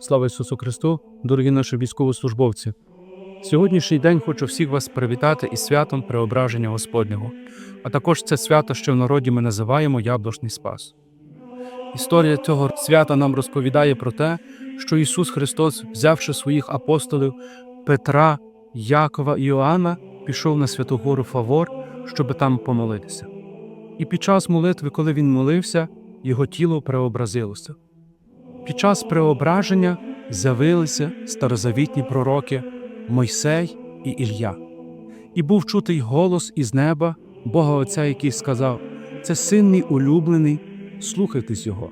Слава Ісусу Христу, дорогі наші військовослужбовці! Сьогоднішній день хочу всіх вас привітати із святом Преображення Господнього, а також це свято, що в народі ми називаємо Яблучний Спас. Історія цього свята нам розповідає про те, що Ісус Христос, взявши своїх апостолів Петра, Якова і Іоанна, пішов на Святу Гору Фавор, щоб там помолитися. І під час молитви, коли він молився, його тіло преобразилося. Під час преображення з'явилися старозавітні пророки Мойсей і Ілля. І був чутий голос із неба Бога Отця, який сказав: Це син мій улюблений, слухайтесь його.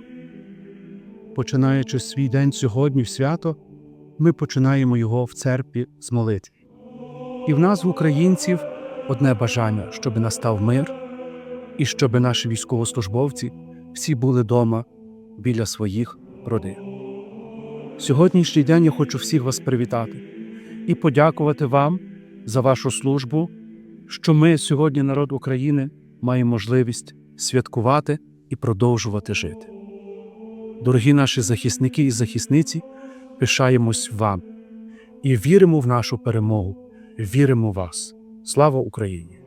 Починаючи свій день сьогодні в свято, ми починаємо його в церкві з молитви. І в нас, в українців, одне бажання, щоб настав мир, і щоб наші військовослужбовці всі були вдома біля своїх родин. Сьогоднішній день я хочу всіх вас привітати і подякувати вам за вашу службу, що ми сьогодні, народ України, маємо можливість святкувати і продовжувати жити. Дорогі наші захисники і захисниці, пишаємось вам і віримо в нашу перемогу, віримо в вас. Слава Україні!